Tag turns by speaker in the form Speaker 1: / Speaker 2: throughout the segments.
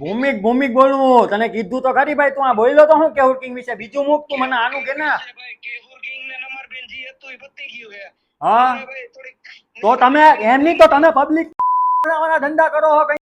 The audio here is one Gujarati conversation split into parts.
Speaker 1: ભૂમિક ભૂમિક બોલવું. તને કીધું તો ખરી ભાઈ તું આ બોલ્યો તો હું કેહુર કિંગ વિશે? બીજું મૂક તું મને આનું કે ના.
Speaker 2: કેહુર કિંગ ને નમર બેન જી હતું એ પતી ગયું હે.
Speaker 1: તો તમે એમ નહીં તો તમે પબ્લિક ધંધા કરો હો કઈ.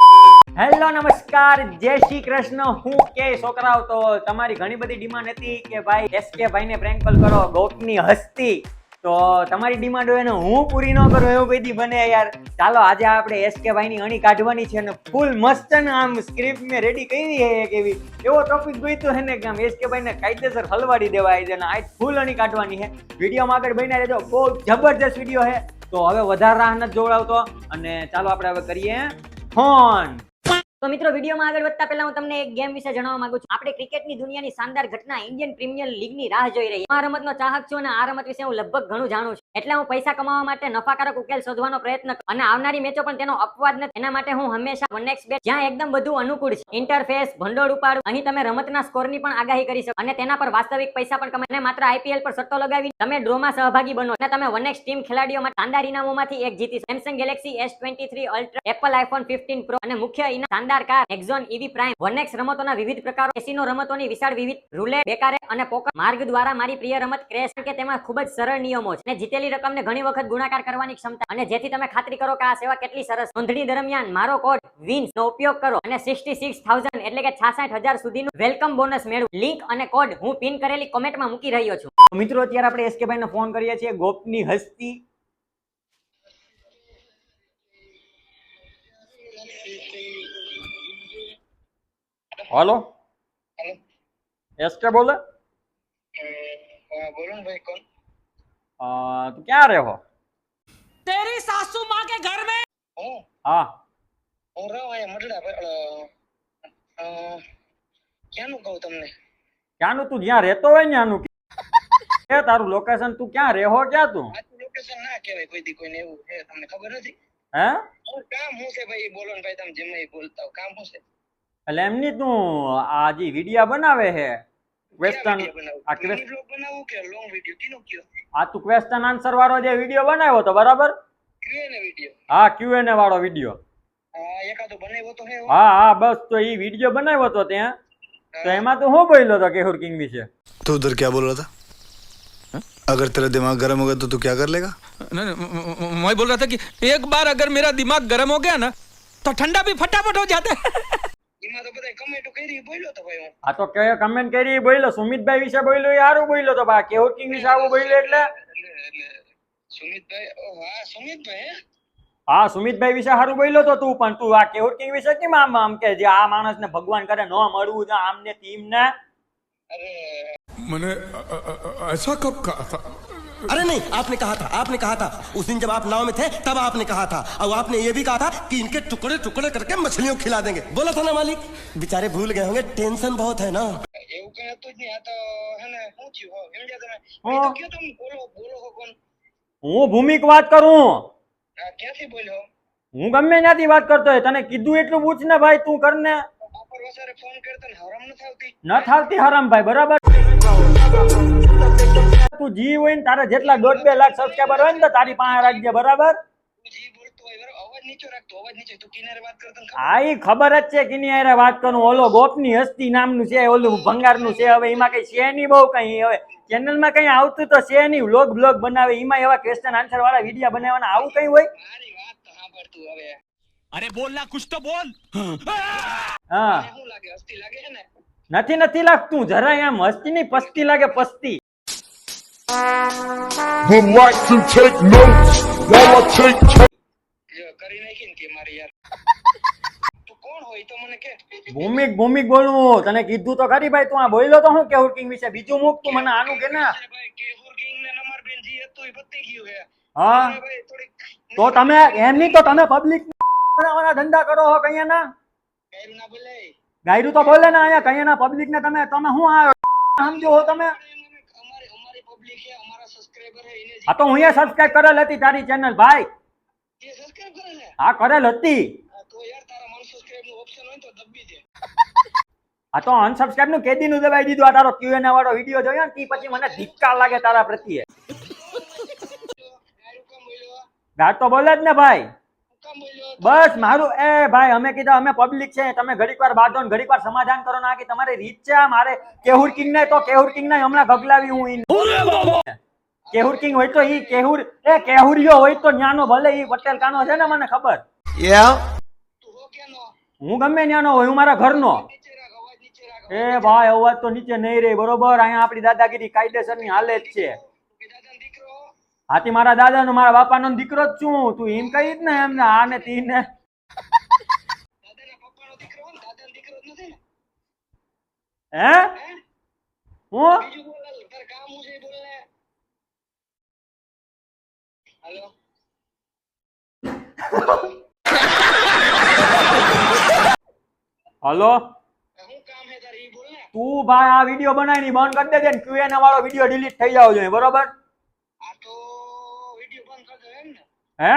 Speaker 1: હેલો નમસ્કાર. જય શ્રી કૃષ્ણ. હું કે છોકરાઓ તો તમારી ઘણી બધી ડિમાન્ડ હતી કે ભાઈ એસકે ભાઈને પ્રેન્ક કોલ કરો. ગોપની હસ્તી. તો તમારી ડિમાન્ડ હોય ને હું પૂરી ન કરું એવું કઈ બને યાર. ચાલો, આજે આપણે એસકે ભાઈની અણી કાઢવાની છે અને ફૂલ મસ્ત ને આમ સ્ક્રિપ્ટ મેં રેડી કરી છે એક એવી. એવો ટોપિક જોઈતો છે ને કે આમ એસકે ભાઈને કાયદેસર હલવાડી દેવાય છે અને આજ ફૂલ અણી કાઢવાની છે. વિડીયોમાં આગળ બનાવી રહેજો. બહુ જબરજસ્ત વીડિયો છે. તો હવે વધારે રાહ નથી જોવડાવતો. અને ચાલો, આપણે હવે કરીએ ફોન.
Speaker 3: તો મિત્રો, વિડીયોમાં આગળ વધતા પહેલા હું તમને એક ગેમ વિશે જણાવવા માંગુ છું. આપણે ક્રિકેટની દુનિયાની શાનદાર ઘટના ઇન્ડિયન પ્રીમિયર લીગની રાહ જોઈ રહી આ રમતનો ચાહક છું અને આ રમત વિશે હું લગભગ ઘણું જાણું છું. એટલે હું પૈસા કમાવા માટે નફાકારક ઉકેલ શોધવાનો પ્રયત્ન અને આવનારી મેચો પણ તેનો અપવાદ નથી. એના માટે હું હંમેશા વન એક્સ બેટ જ્યાં એકદમ બધું અનુકૂળ છે. ઇન્ટરફેસ ભંડોળ ઉપાડું. અહીં તમે રમતના સ્કોરની પણ આગાહી કરી શકો. અને તેના પર વાસ્તવિક પૈસા પણ કમાય. માત્ર આઈપીએલ પર સટ્ટો લગાવી તમે ડ્રોમાં સહભાગી બનો. અને તમે વન એક્સ ટીમ ખેલાડીઓ માટે શાનદાર ઇનામોમાંથી એક જીતી Samsung Galaxy S twenty three Ultra Apple iPhone fifteen Pro અને મુખ્ય ઇનામ શાનદાર car Nexon EV Prime one X રમતોના વિવિધ પ્રકારો. કેસીનો રમતોની વિશાળ વિવિધ રૂલે બેકારે અને પોકર માર્ગ દ્વારા મારી પ્રિય રમત ક્રેશ કે તેમાં ખૂબ જ સરળ નિયમો છે. અને જીતેલી રકમને ઘણી વખત ગુણાકાર કરવાની ક્ષમતા અને જેથી તમે ખાતરી કરો કે આ સેવા કેટલી સરસ. નોંધણી દરમિયાન મારો કોડ વિન્સ નો ઉપયોગ કરો અને સિક્સટી સિક્સ થાઉઝન્ડ એટલે કે છાસઠ હજાર સુધીનું વેલકમ બોનસ મેળવું. લિંક અને કોડ હું પિન કરેલી કોમેન્ટમાં મૂકી રહ્યો છું.
Speaker 1: મિત્રો અત્યારે આપણે એસકે ભાઈને ફોન કરીએ છીએ. ગોપની હસ્તી. હલો?
Speaker 2: હેલો.
Speaker 1: એસકે બોલે?
Speaker 2: બોલો ભાઈ કોણ?
Speaker 1: અ, તું ક્યાં રહે હો
Speaker 4: तेरी सासू माँ के घर में
Speaker 2: હું
Speaker 1: હા
Speaker 2: હું રહું અહીંયા મડડા ભાઈ અ, અ, ક્યાંનું કહું તમને
Speaker 1: ક્યાંનું તું જ્યાં રહેતો હોય ને આનું કે તારું લોકેશન તું ક્યાં રહેહો ક્યાં તું
Speaker 2: આટલું લોકેશન ના કહેવાય કોઈ દી કોઈને એવું છે તમને ખબર નથી
Speaker 1: હે
Speaker 2: હવે કામ શું છે ભાઈ બોલો ને ભાઈ તમે જેમ એ બોલતા હો કામ શું છે
Speaker 1: એટલે એમની તું આ જે વિડિયા બનાવે છે ક્વેશ્ચન આ
Speaker 2: ક્વેશ્ચન
Speaker 1: ક્વેશ્ચન
Speaker 2: બ્લોગ બનાવું કે લોંગ વિડિયો કીનો કયો
Speaker 1: આ તું ક્વેશ્ચન આન્સર વાળો જે વિડિયો બનાવ્યો તો બરાબર
Speaker 2: ક્યુ ને વિડિયો
Speaker 1: હા ક્યુએનએ વાળો વિડિયો
Speaker 2: હા એકાદો બનાવ્યો તો હે હો.
Speaker 1: હા હા બસ તો એ વિડિયો બનાવ્યો તો ત્યાં તો એમાં તું શું બોલ્યો તો કેહુર કિંગ વિશે
Speaker 5: तू उधर क्या बोल रहा था अगर तेरा दिमाग गर्म होगा तो तू क्या कर लेगा
Speaker 4: नहीं, नहीं, मैं बोल रहा था कि एक बार अगर मेरा दिमाग गर्म हो गया ना तो ठंडा भी फटाफट हो जाता है
Speaker 2: એમાં
Speaker 1: સુમિતભાઈ
Speaker 2: સુમિતભાઈ હા સુમિતભાઈ
Speaker 1: વિશે સારું બોલ્યો તો તું પણ તું આ કેવર કિંગ વિશે કેમ આમ આમ કે જે આ માણસને ભગવાન કરે ન મળવું ને આમને ટીમને
Speaker 2: અરે
Speaker 6: મને
Speaker 7: अरे नहीं आपने कहा था आपने कहा था उस दिन जब आप नाव में थे तब आपने कहा था और आपने ये भी कहा था कि इनके टुकड़े टुकड़े करके मछलियों को खिला देंगे बोला था ना मालिक बेचारे भूल गए होंगे टेंशन बहुत है ना
Speaker 2: એવું કઈ હતું જ નહીં આ તો હે ને શું થયું હો સમજ્યા તમે
Speaker 1: હા.
Speaker 2: એ તો કયો તમે બોલો બોલો હો કોણ
Speaker 1: હું ભૂમિક વાત કરું
Speaker 2: આ ક્યાંથી બોલ્યો
Speaker 1: હું ગમે ત્યાંથી વાત કરતો હોય તને કીધું એટલું પૂછ ને ભાઈ તું કર ને
Speaker 2: બપોર વસારે ફોન કરતા ને હરામ નથી આવતી
Speaker 1: ન થાવતી હરામભાઈ બરાબર તું જી હોય ને તારા જેટલા દોઢ બે લાખ સબસ્ક્રાઈબર હોય ને તો તારી પાસે રાખજે બરાબર? ખબર? જ છે કિની વાત કરું ઓલો ગોપની હસ્તી નામનું છે ઓલું ભંગારનું છે હવે એમાં કઈ છે નહીં બહુ કઈ. હવે ચેનલમાં કઈ આવતું તો છે નહીં વ્લોગ બ્લોગ બનાવે એમાં એવા ક્વેશ્ચન આન્સર વાળા વીડિયો બનાવવાના આવું કઈ હોય?
Speaker 2: અરે
Speaker 4: બોલ ના કુછ તો બોલ.
Speaker 1: હા. નથી નથી લાગતું જરાય આમ હસ્તી નહીં પસ્તી લાગે પસ્તી.
Speaker 6: Relax to take notes while I take
Speaker 2: કરી નાખી કે મારી યાર. તું કોણ હોય તો મને કે.
Speaker 1: ભૂમિક ભૂમિક બોલવું તને કીધું તો ખરી ભાઈ તું આ બોલ્યો તો હું કેવું કિંગ વિશે? બીજું મૂક તું મને આનું કે ના?
Speaker 2: કેહુર કિંગ ને નમર બેન જી હતું એ પતી ગયું હે.
Speaker 1: હા? તો તમે એમ નહીં તો તમે પબ્લિક ધંધા કરો હો કઈ ના
Speaker 2: ગાયરું ના બોલાય.
Speaker 1: ગાયરું તો બોલે ને અહીંયા કઈ ના પબ્લિક ને તમે તમે શું આ સમજો હો તમે? આ તો હું સબસ્ક્રાઇબ કરેલ હતી તારી ચેનલ ભાઈ. હા? કરેલ હતી. આ તો અનસબસ્ક્રાઇબનું કેદી નું દબાઈ દીધું આ તારો ક્યુએનએ વાળો વીડિયો જોયો ને તી પછી મને ધિક્કાર લાગે તારા પ્રત્યે. ગાડ તો બોલે જ ને ભાઈ. બસ મારું એ ભાઈ અમે કીધા અમે પબ્લિક છે તમે ઘડીક વાર બાંધો ને ઘડીક વાર સમાધાન કરો ના કે તમારી રીત છે મારે કેહુર કિંગ ને તો કેહુર કિંગ ને હમણાં ગગલાવી હું. કેહુર કિંગ હોય તો ઈ કેહુર એ કેહુરિયો હોય તો ન્યાનો ભલે ઈ પટેલ કાનો છે ને મને ખબર.
Speaker 2: તું હું
Speaker 1: ગમે ન્યાનો હોય હું મારા ઘરનો. એ ભાઈ અવાજ તો નીચે નહીં રે બરોબર? અહીંયા આપણી દાદાગીરી કાયદેસરની હાલે જ છે. હાથી મારા દાદા નો મારા બાપા નો દીકરો જ છું. તું એમ કહી જ ને એમને? આને તીને?
Speaker 2: દાદાના પપ્પાનો દીકરો હોય ને તી દીકરો ને?
Speaker 1: હે?
Speaker 2: હે
Speaker 1: હું
Speaker 2: બીજું બોલ હાલ, તારે કામ હું છે એ બોલ ને હાલો?
Speaker 1: તું ભાઈ આ વીડિયો બનાવીને બંધ કરી દેજે ને ક્યુએન વાળો વીડિયો ડિલીટ થઈ જાવ જોઈએ, બરોબર?
Speaker 2: ને
Speaker 1: હે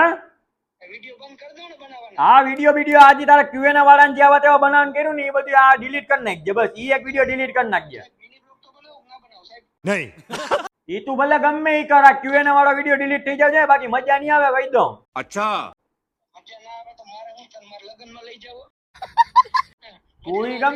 Speaker 2: વીડિયો
Speaker 1: વીડિયો આજે તારા ક્યુએન વાળાને જે આવા તેવા બનાવવાનું કર્યું ને એ બધું આ ડિલીટ કરી નાખજે, બસ. એ એક વીડિયો ડિલીટ કરી નાખજે.
Speaker 2: મિની
Speaker 1: ઈ તું ભલે ગમે ઈ કરા આ ક્યુએન વાળો વીડિયો ડિલીટ થઈ જાવ બાકી મજા નહીં આવે કહી દઉં.
Speaker 2: મજા ના આવે તો મારે હું તને મારા લગ્નમાં લઈ જાવ
Speaker 1: તું ગમ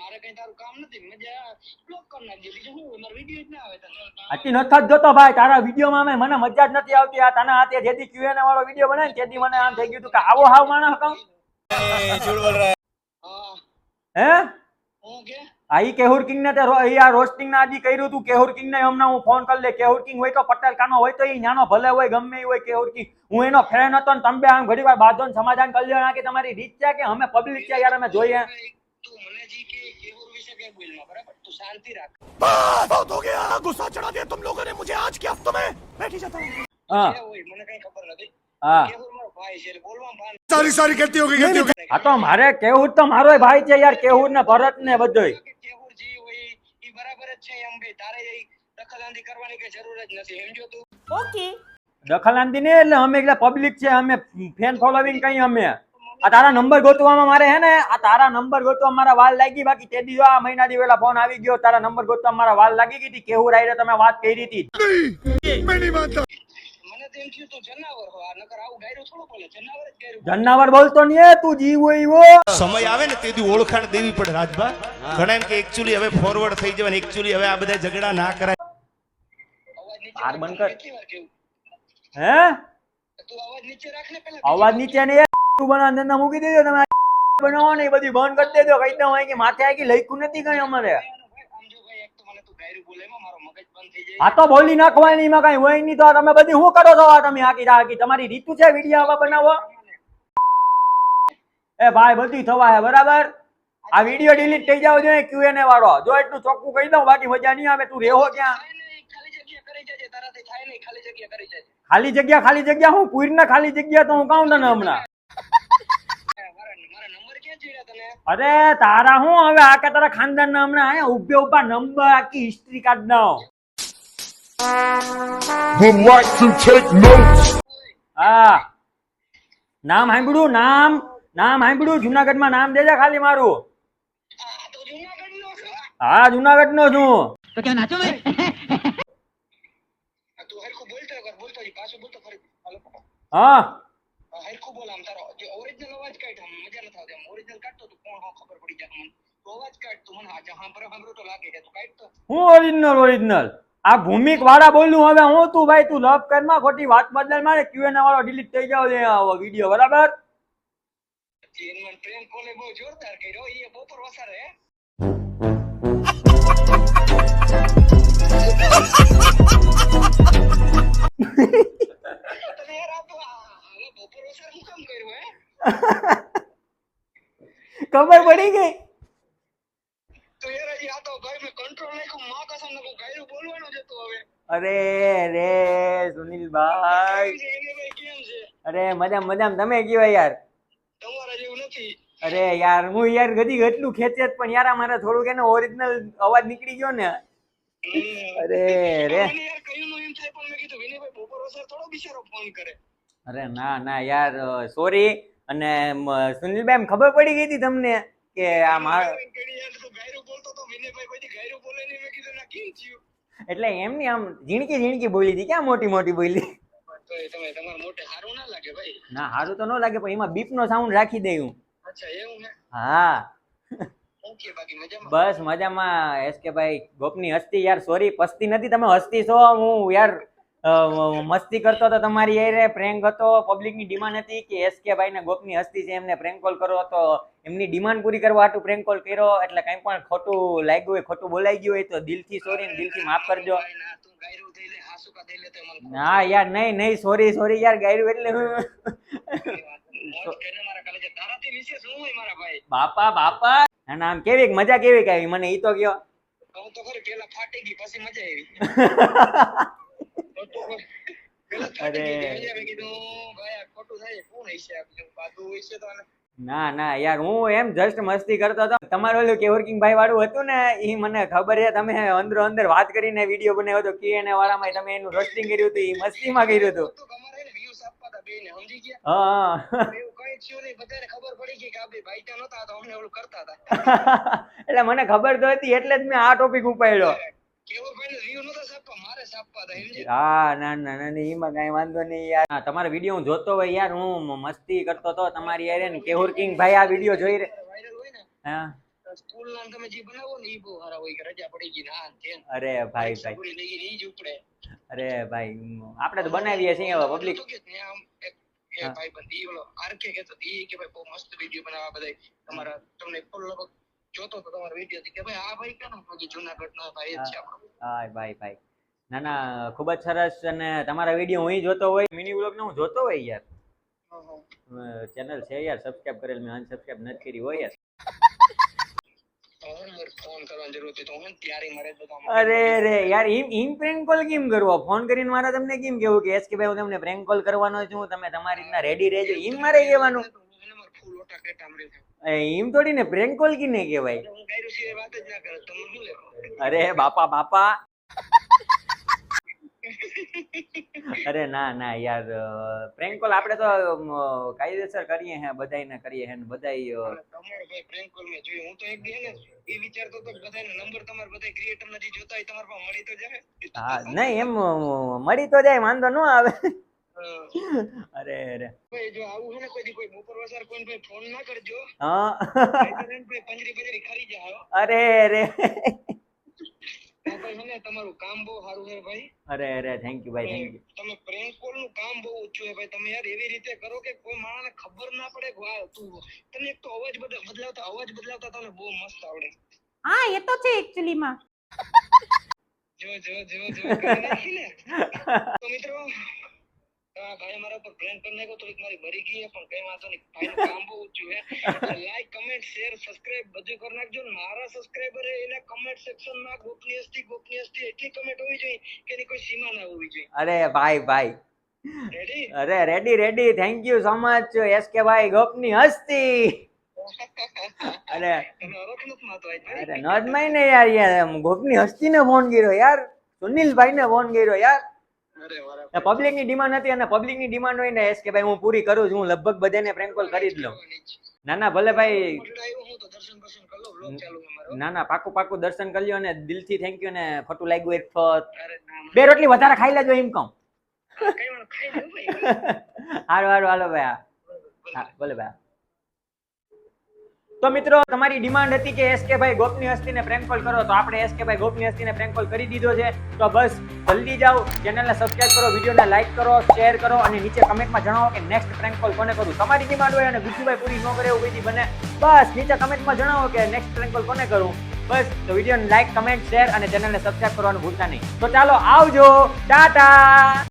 Speaker 2: મારે કઈ તારું કામ નથી મજા બ્લોક કરી નાખજે બીજું શું? હોય? મારે જ ના આવે તને.
Speaker 1: આથી નથી જોતો ભાઈ તારા વિડીયોમાં માં મને મજા જ નથી આવતી આ તને હાથે જેથી ક્યુએન વાળો વીડિયો બનાવે ને તેથી મને આમ થઈ ગયું કે આવો હાવ માણસ કહું
Speaker 2: હે?
Speaker 1: હું
Speaker 2: કે?
Speaker 1: આ ઈ કેહુર કિંગ ને આ રોસ્ટિંગ ના આજી કર્યું તું કેહુર કિંગ ને હમણાં હું ફોન કરી લે કેહુર કિંગ હોય તો પટેલ કાનો હોય તો એ નાનો ભલે હોય ગમે હોય કેહુર કિંગ. હું એનો ફ્રેન્ડ હતો ને તમે આમ ઘડી વાર બાંધો ને સમાધાન કરી લ્યો કે તમારી રીત છે કે અમે પબ્લિક છે યાર અમે જોઈએ.
Speaker 2: તું મને જી કે કેવું વિશે કે બોલ ના બરાબર? તું શાંતિ રાખ.
Speaker 1: હા
Speaker 2: જે હોય મને કઈ ખબર નથી
Speaker 1: હા
Speaker 2: કેવું મારો ભાઈ છે એટલે બોલવામાં ભાન
Speaker 5: सारी હા. સારી સારી કહેતી હોગી કહેતી હોગી.
Speaker 1: હા તો મારે કેહુર તો મારો ભાઈ છે યાર કેહુર ને ભરત ને બધોય.
Speaker 2: કેહુર જી હોય ઈ બરાબર જ છે એમ બે. તારે દખલંદી કરવાની કે જરૂર જ નથી સમજો તું. ઓકે.
Speaker 1: દખલંદી ને એટલે અમે એટલે પબ્લિક છે અમે ફેન ફોલોવિંગ કઈ અમે. આ તારા નંબર ગોતવામાં મારે હે ને આ તારા નંબર ગોતવા મારા વાલ લાગી બાકી તે દીધો આ મહિના દી પેલા ફોન આવી ગયો તારા નંબર ગોતવા મારા વાલ લાગી ગઈ હતી કેહુર આઈને તમે વાત કરી હતી.
Speaker 2: એમ થયું તું જનાવર હો. આ નકર આવું ગાયરું થોડું બોલે. જનાવર જ ગાયરું
Speaker 1: જનાવર બોલતો નહીં તું જીવ હોય એવો.
Speaker 8: સમય આવે ને તેથી ઓળખાણ દેવી પડે રાજભા. ઘણા એમ કે એકચ્યુઅલી હવે ફોરવર્ડ થઈ જવાય એકચ્યુઅલી હવે આ બધા ઝઘડા ના કરાય.
Speaker 1: બાર બંધ કર. હે?
Speaker 2: તું અવાજ નીચે રાખ ને પેલા.
Speaker 1: અવાજ નીચે ને તું બનાવ અંદર મૂકી દેજો તમે બનાવો ને એ બધી બંધ કરી દેજો. કઈ દઉં કે માથે આગી લખ્યું નથી કઈ અમારે. આ તો બોલી નાખવાની એમાં કઈ હોય નહીં તો તમે બધી શું કરો છો? આ તમે આખી આખી તમારી રીતુ છે વીડિયો આવા બનાવો એ ભાઈ બધી થવા હે બરાબર? આ વીડિયો ડિલીટ થઈ જાવ જોઈએ ક્યુએનએ વાળો. જો એટલું ચોખ્ખું કહી દઉં બાકી મજા નહીં આવે. તું રેહો ક્યાં?
Speaker 2: ખાલી જગ્યા ખાલી જગ્યા
Speaker 1: હું પૂરી ના ખાલી જગ્યા? તો હું કહું તને હમણાં. અરે તારા હું હવે આ કે તારા ખાનદાન ના હમણાં આયા? ઉભે ઊભા નંબર આખી હિસ્ટ્રી કાઢ
Speaker 6: notes.
Speaker 1: હા. નામ સાંભળ્યું નામ નામ સાંભળ્યું જુનાગઢમાં નામ દેજે ખાલી મારું.
Speaker 2: આ તો જુનાગઢનો છે
Speaker 1: હા જુનાગઢ નો છું
Speaker 2: તું
Speaker 1: હા.
Speaker 2: હરખું બોલ આમ તારો. જે ઓરિજિનલ અવાજ કાઢ મજા ન થાવ ઓરિજિનલ કાઢતો તું કોણ હો ખબર પડી જાય? મને તું અવાજ કાઢ તું મને હા હા પર તો લાગે છે. તું કાઢ તો.
Speaker 1: હું ઓરિજિનલ ઓરિજિનલ આ ભૂમિક વાળા બોલ્યું હવે હું તું ભાઈ તું લવ કરમાં ખોટી વાત બદલ મારે ક્યુએન વાળો ડિલીટ થઈ જાવ છે વીડિયો બરાબર?
Speaker 2: પછી એને કોલે બહુ જોરદાર કર્યો એ બપોર વસારે તને યાર આ તો આ- હવે બપોર વસારે શું કામ કર્યું હે?
Speaker 1: ખબર પડી ગઈ? અરે રે સુનિલભાઈ. અરે મજામ મજામ. તમે કયો યાર?
Speaker 2: તમારા જેવું નથી.
Speaker 1: અરે યાર હું યાર ગધી એટલું ખેંચે પણ યાર મારે થોડુંક એનો ઓરિજિનલ અવાજ નીકળી ગયો ને. અરે રે અરે ના ના યાર સોરી અને સુનિલભાઈ ખબર પડી ગઈ હતી તમને કે આ મારો
Speaker 2: દી
Speaker 1: એટલે એમની આમ ઝીણકી ઝીણકી બોલી હતી ક્યાં મોટી મોટી બોલી?
Speaker 2: ના
Speaker 1: સારું તો ન લાગે પણ એમાં બીપ નો સાઉન્ડ રાખી દઈ હું.
Speaker 2: હા
Speaker 1: બસ મજામાં એસ કે ભાઈ ગોપની હસ્તી યાર સોરી પસ્તી નથી તમે હસ્તી છો હું યાર મસ્તી કરતો હતો તમારી એરે પ્રેન્ક હતો? પબ્લિકની ડિમાન્ડ હતી કે એસ કે ભાઈ ને ગોપની હસ્તી છે એમને પ્રેન્ક કોલ કરો તો એમની ડિમાન્ડ પૂરી કરવા હાટુ પ્રેન્ક કોલ કર્યો? એટલે કંઈ પણ ખોટું લાગ્યું હોય ખોટું બોલાઈ ગયું હોય તો દિલથી સોરી ને દિલથી માફ કરજો.
Speaker 2: હા ના
Speaker 1: ના યાર નહીં નહીં સોરી સોરી યાર ગાયરું એટલે બાપા બાપા. ના ના આમ કેવી મજા કેવી આવી? મને ઈ તો કયો.
Speaker 2: હું તો ખરી પેલા ફાટી ગઈ પછી મજા આવી પેલા ફાટી ગઈ
Speaker 1: અરે.
Speaker 2: પછી મેં કીધું ભાઈ આ ખોટું થાય કોણ હશે આ બીજું બાજુ હશે તો આને
Speaker 1: ના ના યાર હું એમ જસ્ટ મસ્તી કરતો હતો. તમારું ઓલું કેવર્કિંગ ભાઈ વાળું હતું ને એ મને ખબર છે તમે અંદરો અંદર વાત કરીને વીડિયો બનાવ્યો હતો કે એને વાળામાં તમે એનું રોસ્ટિંગ કર્યું હતું એ મસ્તીમાં કર્યું હતું. એટલે મને ખબર તો હતી એટલે જ મેં આ ટોપિક ઉપાડ્યો
Speaker 2: કેવો ભાઈને વ્યૂ નતા છાપવા મારે છાપવા હતા સમજી
Speaker 1: હા ના ના ના ના, એમાં કઈ વાંધો નહીં યાર. તમારા વીડિયો હું જોતો હોય યાર હું મસ્તી કરતો હતો તમારી યાર ને કેહુર કિંગ ભાઈ આ વીડિયો જોઈ રે હા.
Speaker 2: તે.
Speaker 1: અરે ભાઈ ભાઈ.
Speaker 2: ને ઈ જ ઉપડે.
Speaker 1: અરે ભાઈ આપણે તો બનાવીએ છીએ હવે પબ્લિક
Speaker 2: તો કે ઓલો આરકે ઈ ભાઈ બહુ મસ્ત વીડિયો બનાવવા બધાય. તમારા તમને ફોલો જોતો તો તમારો વીડિયો કે ભાઈ આ ભાઈ કેમ કે જુનાગઢ નો ભાઈ છે આપણો.
Speaker 1: ભાઈ ભાઈ. ના ના ખૂબ જ સરસ અને તમારા વીડિયો હું જોતો હોય મિની વ્લોગ ને હું જોતો હોય યાર. ચેનલ છે યાર સબસ્ક્રાઇબ કરેલ મેં અનસબસ્ક્રાઇબ નથી કરી હોય યાર. અરે રે યાર ઈમ ઇમ પ્રેન્ક કોલ કેમ કરવો? ફોન કરીને મારા તમને કેમ કેવું કે એસકે ભાઈ હું તમને પ્રેન્ક કોલ કરવાનો છું તમે તમારી રીતના રેડી રહેજો ઈમ મારે કહેવાનું. ઈમ થોડી ને પ્રેન્ક કોલ કીને કહેવાય અરે બાપા બાપા અરે ના ના યાર પ્રેન્ક કોલ આપણે તો કાયદેસર કરીએ હે બધાયને કરીએ હે ને બધાય
Speaker 2: તમારો ભાઈ પ્રેન્ક કોલ મે જોયું. હું તો એક દી ને એ વિચારતો તો કે નંબર તમારા બધા ક્રિએટર ના જે જોતા હોય તમારા પાસે મળી તો જાય.
Speaker 1: હા નહીં એમ મળી તો જાય વાંધો ન આવે. અરે અરે
Speaker 2: ભાઈ જો આવું હે ને કોઈ કોઈ બપોર વસાર કોઈ ભાઈ ફોન ના કરજો
Speaker 1: હા
Speaker 2: પંજરી પંજરી ખરી જાય.
Speaker 1: અરે અરે
Speaker 2: ભાઈ હે તમારું કામ બહુ સારું છે ભાઈ.
Speaker 1: અરે અરે થેન્ક યુ ભાઈ થેન્ક યુ
Speaker 2: તમે prank કોલનું કામ બહુ ઊંચું છે ભાઈ. તમે યાર એવી રીતે કરો કે કોઈ માણસને ખબર ના પડે કે વાહ તું તને એક તો અવાજ બદલાવતા અવાજ બદલાવતા તને બહુ મસ્ત આવડે.
Speaker 9: હા એ તો છે એકચ્યુઅલીમાં
Speaker 2: જો જો જો જો ને. તો મિત્રો ભાઈ મારા ઉપર પ્રેમ કરી નાખ્યો થોડીક મારી ભરી ગઈ પણ કઈ વાંધો નહીં. ભાઈ કામ બહુ ઊંચું છે. લાઈક કમેન્ટ શેર સબસ્ક્રાઇબ બધું કરી નાખજો. ને મારા સબસ્ક્રાઇબર એના કમેન્ટ સેક્શનમાં ગોપની હસ્તી ગોપની હસ્તી એટલી કમેન્ટ હોવી જોઈએ કે એની કોઈ સીમા ના હોવી જોઈએ.
Speaker 1: અરે ભાઈ ભાઈ.
Speaker 2: રેડી
Speaker 1: અરે ready ready thank you so much S K ભાઈ. ગોપની હસ્તી. અરે અરે નોર્મલ ને યાર યાર. ગોપની હસ્તીને ફોન કર્યો યાર. સુનિલભાઈને ફોન કર્યો યાર. પબ્લિકની ડિમાન્ડ હતી અને પબ્લિકની ડિમાન્ડ હોય ને એસ કે ભાઈ હું પૂરી કરું છું હું લગભગ બધાને પ્રેન્ક કોલ કરી જ લઉં. ના ના ભલે ભાઈ ના ના પાકું પાકું દર્શન કરી લ્યો અને દિલથી થેન્ક યુ ને ખોટું લાગ્યું એક
Speaker 2: ફત
Speaker 1: બે રોટલી વધારે ખાઈ લેજો એમ કહું. હારું હારું હાલો ભાઈ હા. ભલે ભાઈ તો મિત્રો, તમારી ડિમાન્ડ હતી કે એસ કે ભાઈ ગોપની હસ્તીને પ્રેન્ક કોલ કરો, તો આપણે એસ કે ભાઈ ગોપની હસ્તીને પ્રેન્ક કોલ કરી દીધો છે. તો બસ, જલ્દી જાઓ ચેનલને સબસ્ક્રાઇબ કરો, વિડીયોને લાઇક કરો શેર કરો અને નીચે કમેન્ટમાં જણાવો કે નેક્સ્ટ પ્રેન્ક કોલ કોને કરું. તમારી ડિમાન્ડ હોય અને ગુજુભાઈ પૂરી ન કરે એવું બીજી બને, બસ નીચે કમેન્ટમાં જણાવો કે નેક્સ્ટ પ્રેન્ક કોલ કોને કરું. બસ, તો વિડીયોને લાઈક કમેન્ટ શેર અને ચેનલને સબસ્ક્રાઇબ કરવાનું ભૂલતા નહીં. તો ચાલો આવજો, ટાટા!